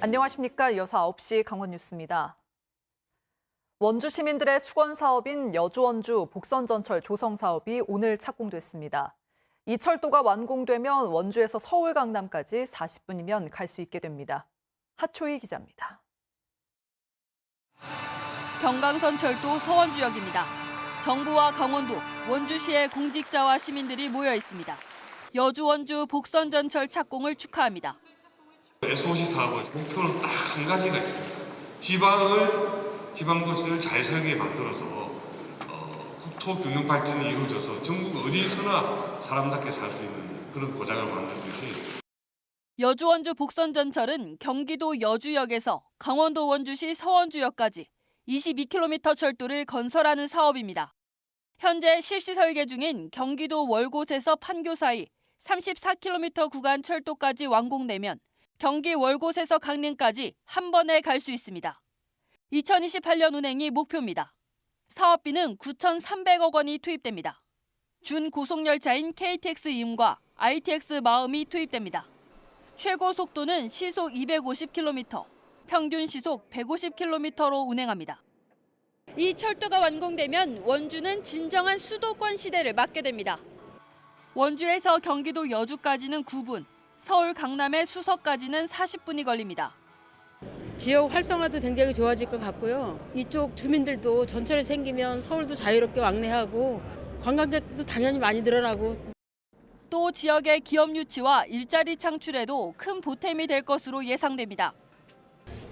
안녕하십니까. 이어서 9시 강원 뉴스입니다. 원주 시민들의 수건 사업인 여주원주 복선전철 조성 사업이 오늘 착공됐습니다. 이 철도가 완공되면 원주에서 서울 강남까지 40분이면 갈 수 있게 됩니다. 하초희 기자입니다. 경강선 철도 서원주역입니다. 정부와 강원도, 원주시의 공직자와 시민들이 모여 있습니다. 여주 원주 복선전철 착공을 축하합니다. SOC 사업의 목표는 딱 한 가지가 있습니다. 지방을 지방 도시를 잘 살게 만들어서 어, 국토 균형 발전이 이루어져서 전국 어디서나 사람답게 살 수 있는 그런 고장을 만드는 것이 여주 원주 복선 전철은 경기도 여주역에서 강원도 원주시 서원주역까지 22km 철도를 건설하는 사업입니다. 현재 실시 설계 중인 경기도 월곶에서 판교 사이 34km 구간 철도까지 완공되면 경기 월곶에서 강릉까지 한 번에 갈 수 있습니다. 2028년 운행이 목표입니다. 사업비는 9,300억 원이 투입됩니다. 준 고속열차인 KTX 임과 ITX 마음이 투입됩니다. 최고 속도는 시속 250km, 평균 시속 150km로 운행합니다. 이 철도가 완공되면 원주는 진정한 수도권 시대를 맞게 됩니다. 원주에서 경기도 여주까지는 9분, 서울 강남의 수서까지는 40분이 걸립니다. 지역 활성화도 굉장히 좋아질 것 같고요. 이쪽 주민들도 전철이 생기면 서울도 자유롭게 왕래하고 관광객도 당연히 많이 늘어나고 또 지역의 기업 유치와 일자리 창출에도 큰 보탬이 될 것으로 예상됩니다.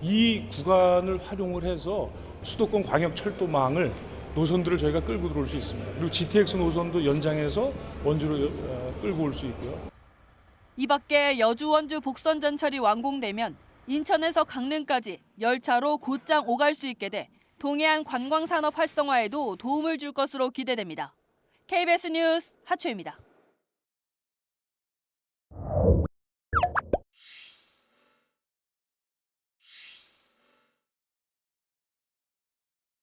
이 구간을 활용을 해서 수도권 광역 철도망을 노선들을 저희가 끌고 들어올 수 있습니다. 그리고 GTX 노선도 연장해서 원주로 어, 끌고 올 수 있고요. 이 밖에 여주 원주 복선 전철이 완공되면 인천에서 강릉까지 열차로 곧장 오갈 수 있게 돼 동해안 관광 산업 활성화에도 도움을 줄 것으로 기대됩니다. KBS 뉴스 하초입니다.